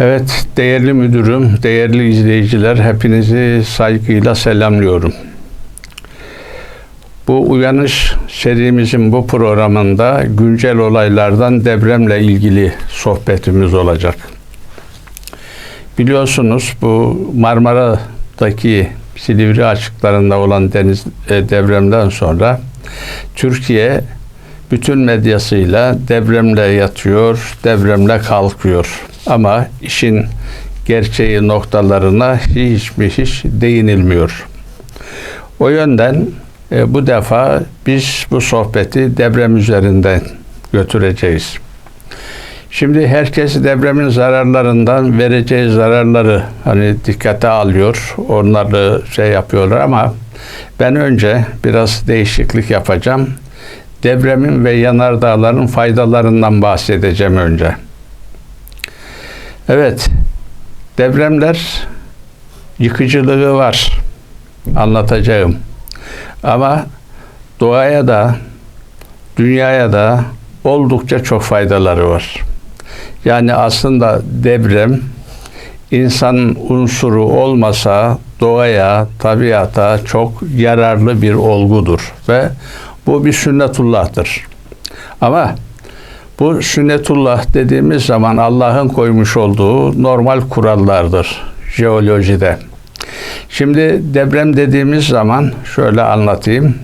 Evet, değerli müdürüm, değerli izleyiciler, hepinizi saygıyla selamlıyorum. Bu uyanış serimizin bu programında güncel olaylardan depremle ilgili sohbetimiz olacak. Biliyorsunuz bu Marmara'daki Silivri açıklarında olan deniz e, depremden sonra Türkiye bütün medyasıyla depremle yatıyor, depremle kalkıyor. Ama işin gerçeği noktalarına hiç mi hiç değinilmiyor. O yönden e, bu defa biz bu sohbeti deprem üzerinden götüreceğiz. Şimdi herkes depremin zararlarından vereceği zararları hani dikkate alıyor. Onları şey yapıyorlar ama ben önce biraz değişiklik yapacağım. Depremin ve yanardağların faydalarından bahsedeceğim önce. Evet, depremler yıkıcılığı var. Anlatacağım. Ama doğaya da, dünyaya da oldukça çok faydaları var. Yani aslında deprem insan unsuru olmasa doğaya, tabiata çok yararlı bir olgudur ve bu bir sünnetullah'tır. Ama bu sünnetullah dediğimiz zaman Allah'ın koymuş olduğu normal kurallardır jeolojide. Şimdi deprem dediğimiz zaman şöyle anlatayım.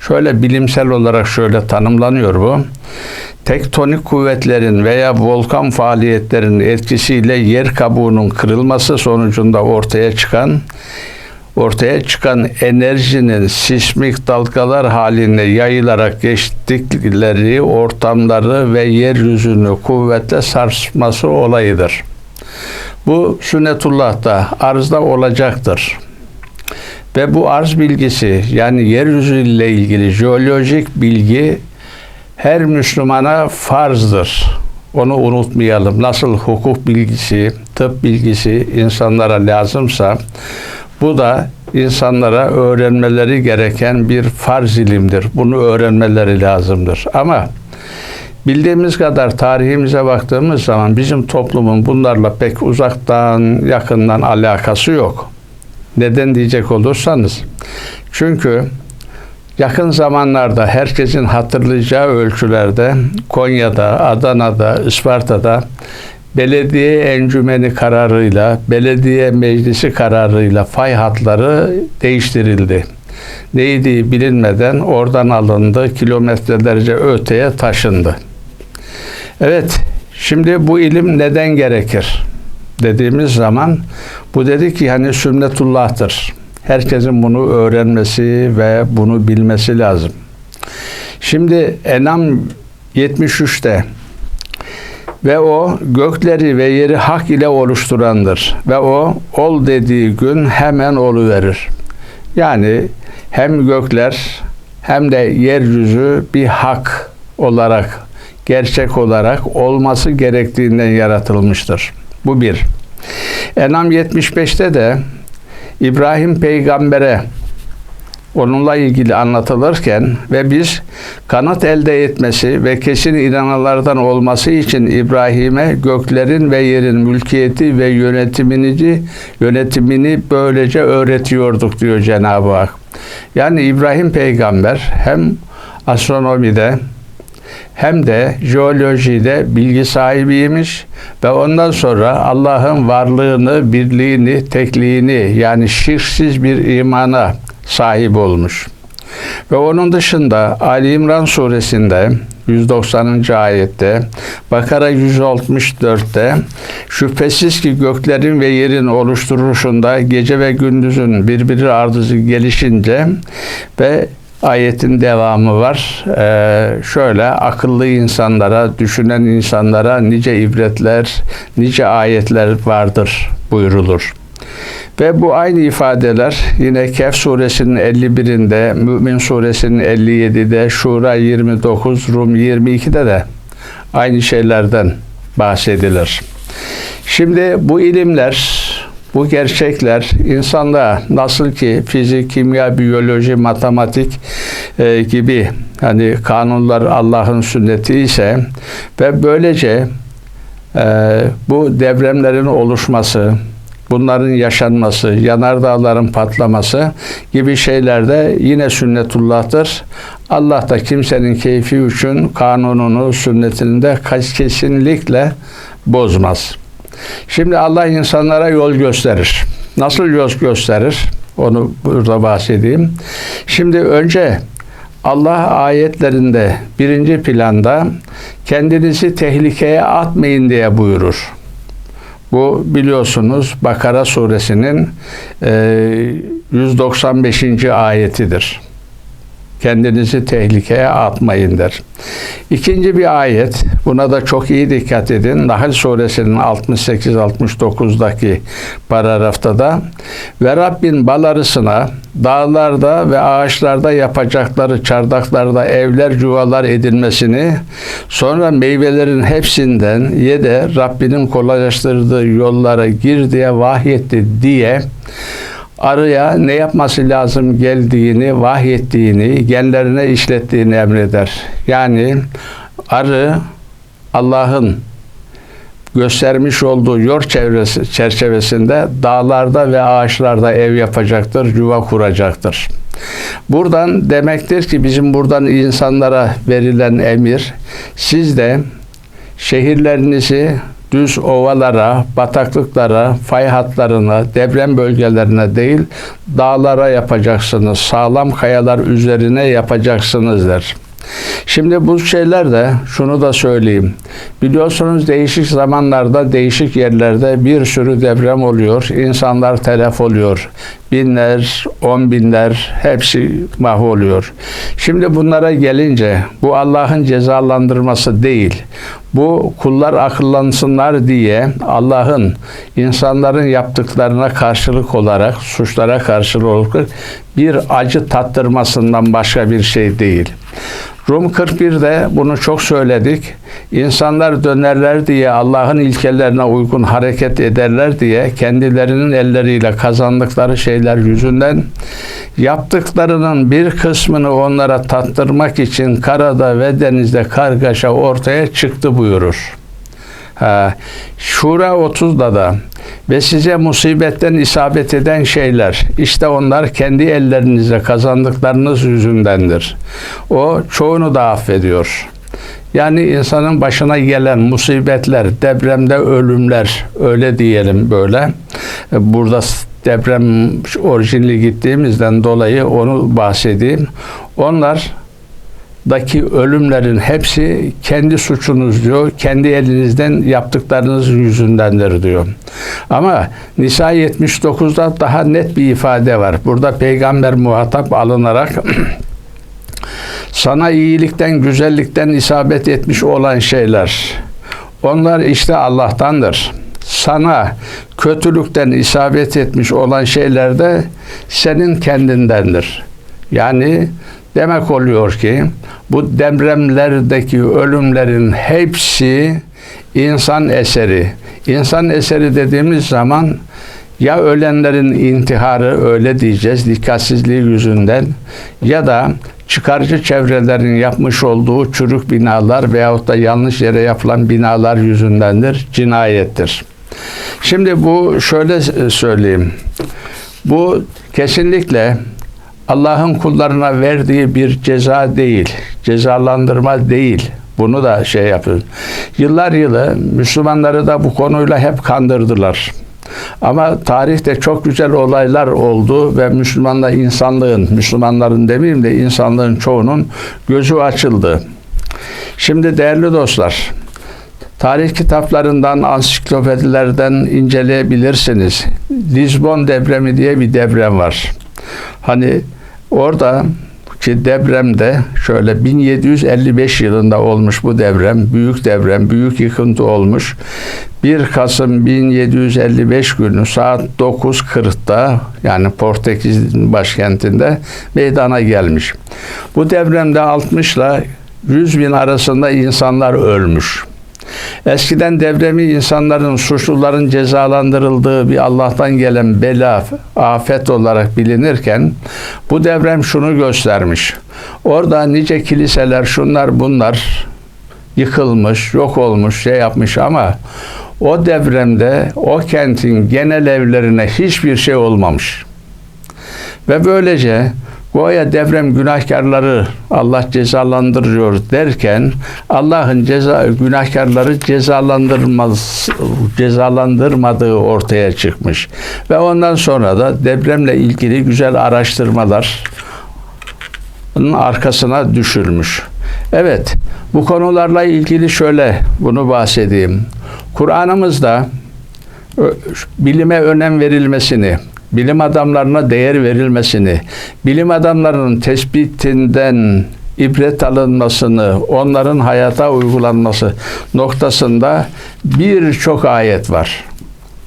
Şöyle bilimsel olarak şöyle tanımlanıyor bu. Tektonik kuvvetlerin veya volkan faaliyetlerinin etkisiyle yer kabuğunun kırılması sonucunda ortaya çıkan ortaya çıkan enerjinin sismik dalgalar halinde yayılarak geçtikleri ortamları ve yeryüzünü kuvvetle sarsması olayıdır. Bu sünnetullah'ta arzda olacaktır. Ve bu arz bilgisi yani yeryüzü ile ilgili jeolojik bilgi her Müslümana farzdır. Onu unutmayalım. Nasıl hukuk bilgisi, tıp bilgisi insanlara lazımsa bu da insanlara öğrenmeleri gereken bir farz ilimdir. Bunu öğrenmeleri lazımdır. Ama bildiğimiz kadar tarihimize baktığımız zaman bizim toplumun bunlarla pek uzaktan, yakından alakası yok. Neden diyecek olursanız. Çünkü yakın zamanlarda herkesin hatırlayacağı ölçülerde Konya'da, Adana'da, Isparta'da belediye encümeni kararıyla, belediye meclisi kararıyla fay hatları değiştirildi. Neydi bilinmeden oradan alındı, kilometrelerce öteye taşındı. Evet, şimdi bu ilim neden gerekir? Dediğimiz zaman bu dedi ki hani sünnetullah'tır. Herkesin bunu öğrenmesi ve bunu bilmesi lazım. Şimdi Enam 73'te ve o gökleri ve yeri hak ile oluşturandır. Ve o ol dediği gün hemen verir. Yani hem gökler hem de yeryüzü bir hak olarak, gerçek olarak olması gerektiğinden yaratılmıştır. Bu bir. Enam 75'te de İbrahim peygambere onunla ilgili anlatılırken ve biz kanıt elde etmesi ve kesin inananlardan olması için İbrahim'e göklerin ve yerin mülkiyeti ve yönetimini yönetimini böylece öğretiyorduk diyor Cenab-ı Hak. Yani İbrahim peygamber hem astronomide hem de jeolojide bilgi sahibiymiş ve ondan sonra Allah'ın varlığını, birliğini, tekliğini yani şirksiz bir imana sahip olmuş. Ve onun dışında Ali İmran suresinde 190. ayette, Bakara 164'te şüphesiz ki göklerin ve yerin oluşturuluşunda gece ve gündüzün birbiri ardıcı gelişince ve ayetin devamı var. Ee, şöyle akıllı insanlara, düşünen insanlara nice ibretler, nice ayetler vardır buyurulur. Ve bu aynı ifadeler yine Kehf suresinin 51'inde, Mümin suresinin 57'de, Şura 29, Rum 22'de de aynı şeylerden bahsedilir. Şimdi bu ilimler, bu gerçekler insanlığa nasıl ki fizik, kimya, biyoloji, matematik e, gibi hani kanunlar Allah'ın sünneti ise ve böylece Ee, bu depremlerin oluşması, bunların yaşanması, yanardağların patlaması gibi şeyler de yine sünnetullah'tır. Allah da kimsenin keyfi için kanununu, sünnetini de kesinlikle bozmaz. Şimdi Allah insanlara yol gösterir. Nasıl yol gösterir? Onu burada bahsedeyim. Şimdi önce Allah ayetlerinde birinci planda kendinizi tehlikeye atmayın diye buyurur. Bu biliyorsunuz Bakara suresinin e, 195. ayetidir. Kendinizi tehlikeye atmayın der. İkinci bir ayet, buna da çok iyi dikkat edin. Nahl suresinin 68-69'daki paragrafta da ve Rabbin bal arısına dağlarda ve ağaçlarda yapacakları çardaklarda evler yuvalar edilmesini sonra meyvelerin hepsinden ye de Rabbinin kolaylaştırdığı yollara gir diye vahyetti diye arıya ne yapması lazım geldiğini, vahyettiğini, genlerine işlettiğini emreder. Yani arı Allah'ın göstermiş olduğu yol çevresi, çerçevesinde dağlarda ve ağaçlarda ev yapacaktır, yuva kuracaktır. Buradan demektir ki bizim buradan insanlara verilen emir, siz de şehirlerinizi düz ovalara, bataklıklara, fay hatlarına, deprem bölgelerine değil, dağlara yapacaksınız. Sağlam kayalar üzerine yapacaksınız der. Şimdi bu şeyler de şunu da söyleyeyim. Biliyorsunuz değişik zamanlarda değişik yerlerde bir sürü deprem oluyor. İnsanlar telef oluyor. Binler, on binler hepsi mahvoluyor. Şimdi bunlara gelince bu Allah'ın cezalandırması değil. Bu kullar akıllansınlar diye Allah'ın insanların yaptıklarına karşılık olarak, suçlara karşılık olarak bir acı tattırmasından başka bir şey değil. Rum 41'de bunu çok söyledik. İnsanlar dönerler diye Allah'ın ilkelerine uygun hareket ederler diye kendilerinin elleriyle kazandıkları şeyler yüzünden yaptıklarının bir kısmını onlara tattırmak için karada ve denizde kargaşa ortaya çıktı buyurur. Ha, Şura 30'da da ve size musibetten isabet eden şeyler işte onlar kendi ellerinizle kazandıklarınız yüzündendir. O çoğunu da affediyor. Yani insanın başına gelen musibetler, depremde ölümler, öyle diyelim böyle. Burada deprem orijinli gittiğimizden dolayı onu bahsedeyim. Onlar daki ölümlerin hepsi kendi suçunuz diyor. Kendi elinizden yaptıklarınız yüzündendir diyor. Ama Nisa 79'da daha net bir ifade var. Burada peygamber muhatap alınarak sana iyilikten, güzellikten isabet etmiş olan şeyler. Onlar işte Allah'tandır. Sana kötülükten isabet etmiş olan şeyler de senin kendindendir. Yani demek oluyor ki bu depremlerdeki ölümlerin hepsi insan eseri. İnsan eseri dediğimiz zaman ya ölenlerin intiharı öyle diyeceğiz dikkatsizliği yüzünden ya da çıkarcı çevrelerin yapmış olduğu çürük binalar veyahut da yanlış yere yapılan binalar yüzündendir, cinayettir. Şimdi bu şöyle söyleyeyim. Bu kesinlikle Allah'ın kullarına verdiği bir ceza değil, cezalandırma değil. Bunu da şey yapıyor. Yıllar yılı Müslümanları da bu konuyla hep kandırdılar. Ama tarihte çok güzel olaylar oldu ve Müslümanla insanlığın, Müslümanların demeyeyim de insanlığın çoğunun gözü açıldı. Şimdi değerli dostlar, tarih kitaplarından, ansiklopedilerden inceleyebilirsiniz. Lisbon depremi diye bir deprem var. Hani orada ki depremde şöyle 1755 yılında olmuş bu deprem, büyük deprem, büyük yıkıntı olmuş. 1 Kasım 1755 günü saat 9.40'da yani Portekiz'in başkentinde meydana gelmiş. Bu depremde 60 ile 100 bin arasında insanlar ölmüş. Eskiden devremi insanların, suçluların cezalandırıldığı bir Allah'tan gelen bela, afet olarak bilinirken bu devrem şunu göstermiş. Orada nice kiliseler, şunlar bunlar yıkılmış, yok olmuş, şey yapmış ama o depremde o kentin genel evlerine hiçbir şey olmamış. Ve böylece Goya deprem günahkarları Allah cezalandırıyor derken Allah'ın ceza günahkarları cezalandırmaz cezalandırmadığı ortaya çıkmış. Ve ondan sonra da depremle ilgili güzel araştırmalar arkasına düşülmüş. Evet, bu konularla ilgili şöyle bunu bahsedeyim. Kur'an'ımızda bilime önem verilmesini, bilim adamlarına değer verilmesini, bilim adamlarının tespitinden ibret alınmasını, onların hayata uygulanması noktasında birçok ayet var.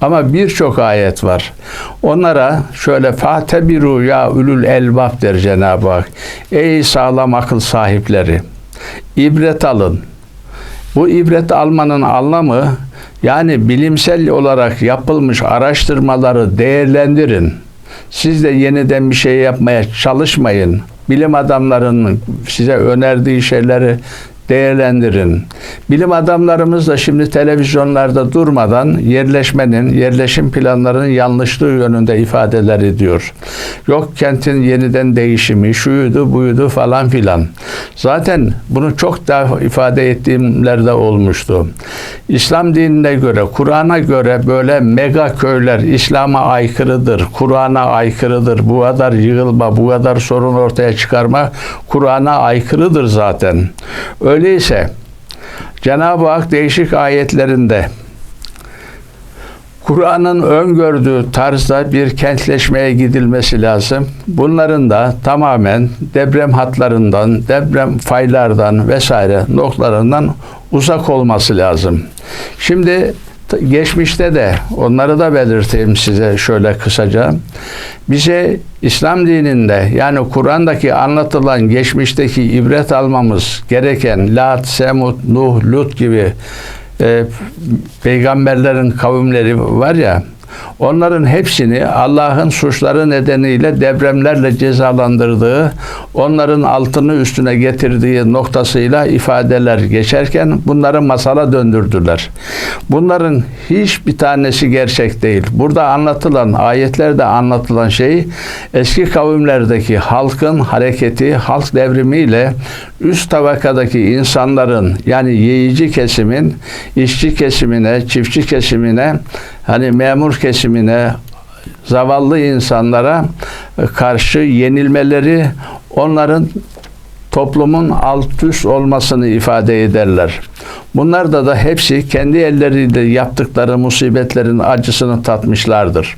Ama birçok ayet var. Onlara şöyle fatebiru ya ülül elbab der Cenab-ı Hak. Ey sağlam akıl sahipleri. ibret alın. Bu ibret almanın anlamı yani bilimsel olarak yapılmış araştırmaları değerlendirin. Siz de yeniden bir şey yapmaya çalışmayın. Bilim adamlarının size önerdiği şeyleri değerlendirin. Bilim adamlarımız da şimdi televizyonlarda durmadan yerleşmenin, yerleşim planlarının yanlışlığı yönünde ifadeler ediyor. Yok kentin yeniden değişimi, şuydu buydu falan filan. Zaten bunu çok daha ifade ettiğimlerde olmuştu. İslam dinine göre, Kur'an'a göre böyle mega köyler İslam'a aykırıdır, Kur'an'a aykırıdır. Bu kadar yığılma, bu kadar sorun ortaya çıkarma Kur'an'a aykırıdır zaten. Öyleyse Cenab-ı Hak değişik ayetlerinde Kur'an'ın öngördüğü tarzda bir kentleşmeye gidilmesi lazım. Bunların da tamamen deprem hatlarından, deprem faylardan vesaire noktalarından uzak olması lazım. Şimdi geçmişte de onları da belirteyim size şöyle kısaca. Bize İslam dininde yani Kur'an'daki anlatılan geçmişteki ibret almamız gereken Lat, Semud, Nuh, Lut gibi e, peygamberlerin kavimleri var ya onların hepsini Allah'ın suçları nedeniyle depremlerle cezalandırdığı, onların altını üstüne getirdiği noktasıyla ifadeler geçerken bunları masala döndürdüler. Bunların hiçbir tanesi gerçek değil. Burada anlatılan, ayetlerde anlatılan şey eski kavimlerdeki halkın hareketi, halk devrimiyle üst tabakadaki insanların yani yiyici kesimin işçi kesimine, çiftçi kesimine, hani memur kesimine, zavallı insanlara karşı yenilmeleri onların toplumun alt üst olmasını ifade ederler. Bunlar da da hepsi kendi elleriyle yaptıkları musibetlerin acısını tatmışlardır.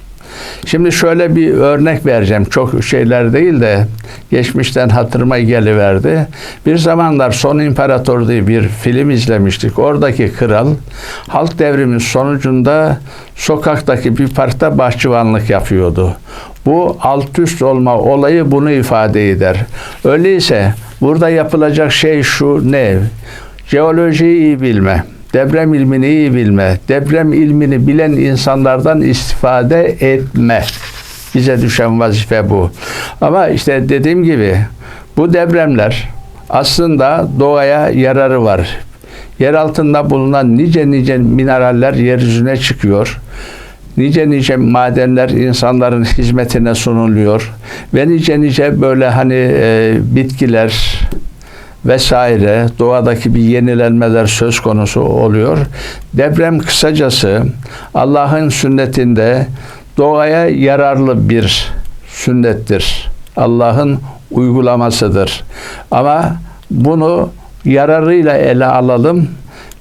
Şimdi şöyle bir örnek vereceğim. Çok şeyler değil de geçmişten hatırıma geliverdi. Bir zamanlar Son İmparator diye bir film izlemiştik. Oradaki kral halk devrimi sonucunda sokaktaki bir parkta bahçıvanlık yapıyordu. Bu alt üst olma olayı bunu ifade eder. Öyleyse burada yapılacak şey şu ne? Jeolojiyi iyi bilme. Deprem ilmini iyi bilme. Deprem ilmini bilen insanlardan istifade etme. Bize düşen vazife bu. Ama işte dediğim gibi bu depremler aslında doğaya yararı var. Yer altında bulunan nice nice mineraller yeryüzüne çıkıyor. Nice nice madenler insanların hizmetine sunuluyor. Ve nice nice böyle hani e, bitkiler, vesaire doğadaki bir yenilenmeler söz konusu oluyor. Deprem kısacası Allah'ın sünnetinde doğaya yararlı bir sünnettir. Allah'ın uygulamasıdır. Ama bunu yararıyla ele alalım.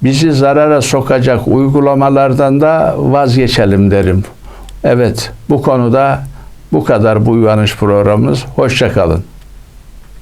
Bizi zarara sokacak uygulamalardan da vazgeçelim derim. Evet, bu konuda bu kadar bu uyanış programımız. Hoşçakalın.